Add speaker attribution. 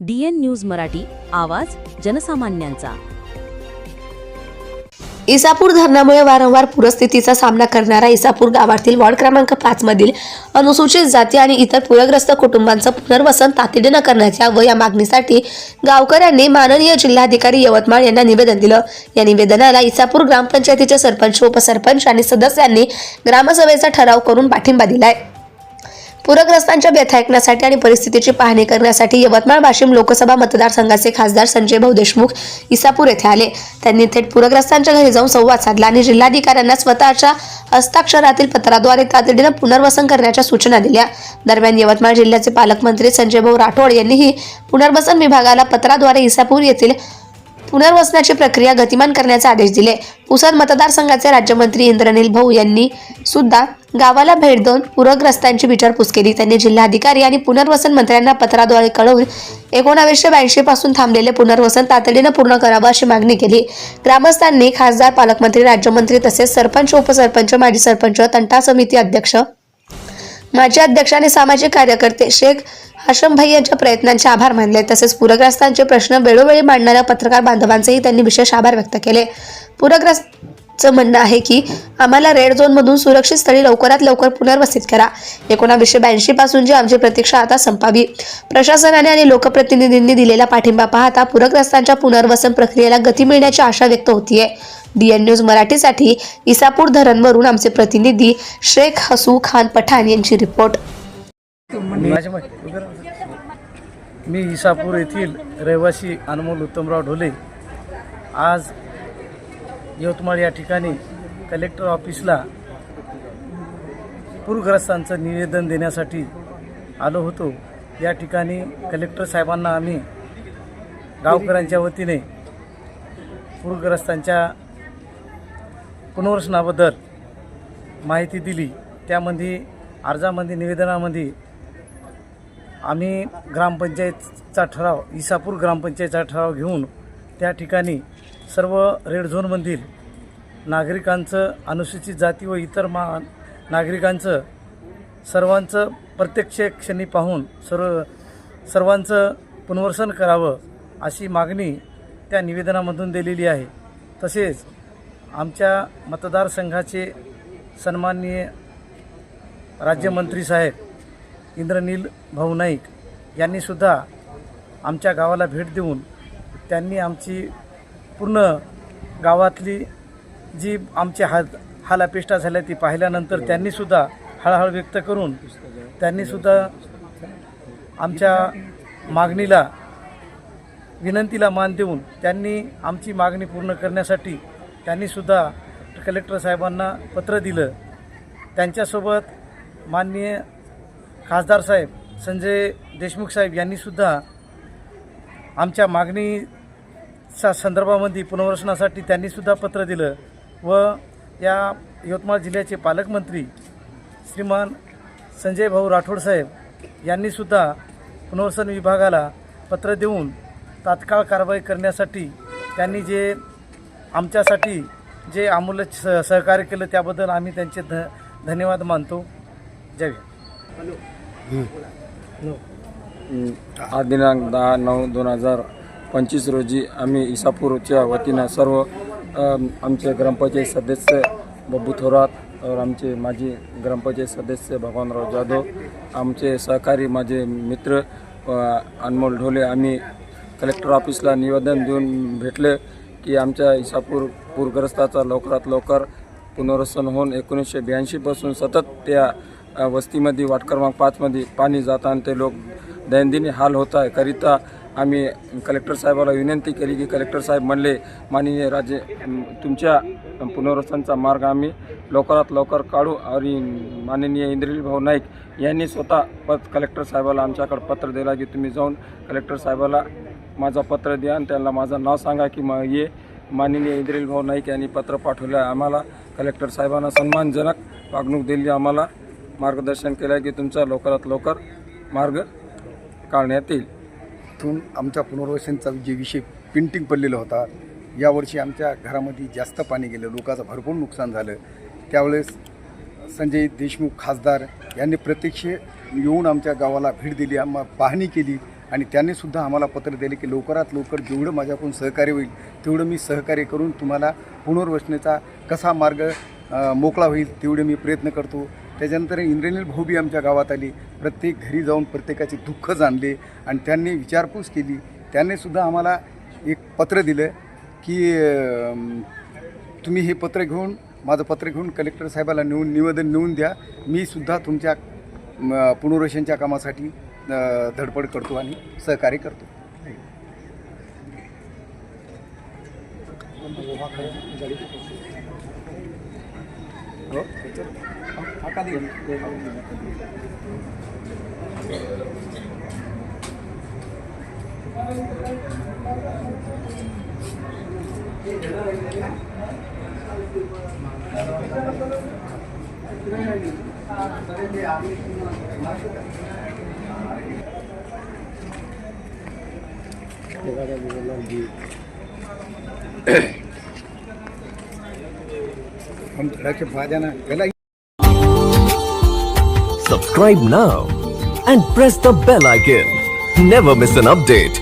Speaker 1: DN news Marathi आवाज जनसामान्यांचा.
Speaker 2: इसापूर धरणामुळे वारंवार पूरस्थितीचा सामना करणारा इसापूर गावातील वॉर्ड क्रमांक पाच मधील अनुसूचित जाती आणि इतर पूरग्रस्त कुटुंबांचं पुनर्वसन तातडीनं करण्यात यावं या मागणीसाठी गावकऱ्यांनी माननीय जिल्हाधिकारी यवतमाळ यांना निवेदन दिलं. या निवेदनाला इसापूर ग्रामपंचायतीचे सरपंच उपसरपंच आणि सदस्यांनी ग्रामसभेचा ठराव करून पाठिंबा दिलाय. पूरग्रस्तांच्या व्यथा ऐकण्यासाठी आणि परिस्थितीची पाहणी करण्यासाठी यवतमाळ वाशिम लोकसभा मतदारसंघाचे खासदार संजय भाऊ देशमुख इसापूर येथे आले. त्यांनी थेट पूरग्रस्तांच्या घरी जाऊन संवाद साधला आणि जिल्हाधिकाऱ्यांना स्वतःच्या हस्ताक्षरातील पत्राद्वारे तातडीनं पुनर्वसन करण्याच्या सूचना दिल्या. दरम्यान यवतमाळ जिल्ह्याचे पालकमंत्री संजय भाऊ राठोड यांनीही पुनर्वसन विभागाला पत्राद्वारे इसापूर येथील पुनर्वसनाची प्रक्रिया गतिमान करण्याचे आदेश दिले. पुसद मतदारसंघाचे राज्यमंत्री इंद्रनील भाऊ यांनी सुद्धा गावाला भेट देऊन पूरग्रस्तांची विचारपूस केली. त्यांनी जिल्हाधिकारी आणि पुनर्वसन मंत्र्यांना पत्राद्वारे कळवून एकोणावीसशे ब्याऐंशी पासून थांबलेले पुनर्वसन तातडीनं पूर्ण करावं अशी मागणी केली. ग्रामस्थांनी खासदार पालकमंत्री राज्यमंत्री तसेच सरपंच उपसरपंच माजी सरपंच तंटा समिती अध्यक्ष माजी अध्यक्ष आणि सामाजिक कार्यकर्ते शेख हाशम भाई यांच्या प्रयत्नांचे आभार मानले. तसेच पूरग्रस्तांचे प्रश्न वेळोवेळी मांडणाऱ्या पत्रकार बांधवांचेही त्यांनी विशेष आभार व्यक्त केले. चं म्हणणं आहे की आम्हाला रेड झोनमधून सुरक्षित स्थळी लवकरात लवकर पुनर्वसित करा. एकोणावीसशे ब्याऐंशी पासूनची आमची प्रतीक्षा आता संपावी. प्रशासनाने आणि लोकप्रतिनिधींनी दिलेला पाठिंबा पाहता पूरग्रस्तांच्या पुनर्वसन प्रक्रियेला गती मिळण्याची आशा व्यक्त होतीये. डीएन न्यूज मराठीसाठी इसापूर धरणवरून आमचे प्रतिनिधी शेख हसू खान पठाण यांची रिपोर्ट.
Speaker 3: मी इसापूर येथील रहिवासी अनमोल उत्तमराव ढोले. आज यवतमाळ या ठिकाणी कलेक्टर ऑफिसला पूरग्रस्तांचं निवेदन देण्यासाठी आलो होतो. या ठिकाणी कलेक्टर साहेबांना आम्ही गावकऱ्यांच्या वतीने पूरग्रस्तांच्या पुनर्वसनाबद्दल माहिती दिली. त्यामध्ये अर्जामध्ये निवेदनामध्ये आम्ही ग्रामपंचायतचा ठराव इसापूर ग्रामपंचायतचा ठराव घेऊन त्या ठिकाणी सर्व रेड झोनमधील नागरिकांचं अनुसूचित जाती व इतर मा नागरिकांचं सर्वांचं प्रत्यक्ष क्षणी पाहून सर्व सर्वांचं पुनर्वसन करावं अशी मागणी त्या निवेदनामधून दिलेली आहे. तसेच आमच्या मतदारसंघाचे सन्माननीय राज्यमंत्री साहेब इंद्रनील भाऊ नाईक यांनीसुद्धा आमच्या गावाला भेट देऊन त्यांनी आमची पूर्ण गावातली जी आमची हाल हालापेष्टा झाल्या ती पाहिल्यानंतर त्यांनीसुद्धा हळहळ व्यक्त करून त्यांनीसुद्धा आमच्या मागणीला विनंतीला मान देऊन त्यांनी आमची मागणी पूर्ण करण्यासाठी त्यांनीसुद्धा कलेक्टर साहेबांना पत्र दिलं. त्यांच्यासोबत माननीय खासदार साहेब संजय देशमुख साहेब यांनीसुद्धा आमच्या मागणीच्या संदर्भामध्ये पुनर्वसनासाठी त्यांनीसुद्धा पत्र दिलं. व या यवतमाळ जिल्ह्याचे पालकमंत्री श्रीमान संजय भाऊ राठोड साहेब यांनीसुद्धा पुनर्वसन विभागाला पत्र देऊन तात्काळ कारवाई करण्यासाठी त्यांनी जे आमच्यासाठी जे आमूल स सहकार्य केलं त्याबद्दल आम्ही त्यांचे ध धन्यवाद मानतो. जय
Speaker 4: आज दिनांक दहा नऊ दोन हजार पंचवीस रोजी आम्ही इसापूरच्या वतीनं सर्व आमचे ग्रामपंचायत सदस्य बब्बू थोरात और आमचे माजी ग्रामपंचायत सदस्य भगवानराव जाधव आमचे सहकारी माझे मित्र अनमोल ढोले आम्ही कलेक्टर ऑफिसला निवेदन देऊन भेटले की आमच्या इसापूर पूरग्रस्ताचा लवकरात लवकर पुनर्वसन होऊन एकोणीसशे ब्याऐंशीपासून सतत त्या वस्तीमध्ये वाट क्रमांक पाचमध्ये पाणी जाताना ते लोक दैनंदिनी हाल होत आहे. करिता आम्ही कलेक्टर साहेबाला विनंती केली की कलेक्टर साहेब म्हणले माननीय राजे तुमच्या पुनर्वसनचा मार्ग आम्ही लवकरात लवकर काढू आणि माननीय इंद्रजीत भाऊ नाईक यांनी स्वतः पत कलेक्टर साहेबाला आमच्याकडे पत्र दिला की तुम्ही जाऊन कलेक्टर साहेबाला माझं पत्र द्या आणि त्यांना माझं नाव सांगा की मग ये. माननीय इंद्रिल भाऊ नाईक यांनी पत्र पाठवलं. आहे आम्हाला कलेक्टर साहेबांना सन्मानजनक वागणूक दिली. आम्हाला मार्गदर्शन केलं आहे की तुमचा लवकरात लवकर मार्ग काढण्यात येईल.
Speaker 5: इथून आमच्या पुनर्वसनचा जे विषय पेंटिंग पडलेला होता यावर्षी आमच्या घरामध्ये जास्त पाणी गेलं लोकांचं भरपूर नुकसान झालं. त्यावेळेस संजय देशमुख खासदार यांनी प्रत्यक्ष येऊन आमच्या गावाला भेट दिली आम्हा पाहणी केली आणि त्यांनी सुद्धा आम्हाला पत्र दिले की लवकरात लवकर जेवढं माझ्याकडून सहकार्य होईल तेवढं मी सहकार्य करून तुम्हाला पुनर्वसनेचा कसा मार्ग मोकळा होईल तेवढे मी प्रयत्न करतो. त्याच्यानंतर इंद्रनील भाऊ बी आमच्या गावात आली. प्रत्येक घरी जाऊन प्रत्येकाचे दुःख जाणले आणि त्यांनी विचारपूस केली. त्यांनीसुद्धा आम्हाला एक पत्र दिलं की तुम्ही हे पत्र घेऊन माझं पत्र घेऊन कलेक्टर साहेबाला नेऊन निवेदन नेऊन द्या. मी सुद्धा तुमच्या पुनर्वशनच्या कामासाठी धडपड करतो आणि सहकार्य करतो. bro oh, kakak dia Kita di हम धड़ाके बाद जाना
Speaker 6: Subscribe now and press the bell icon. Never miss an update.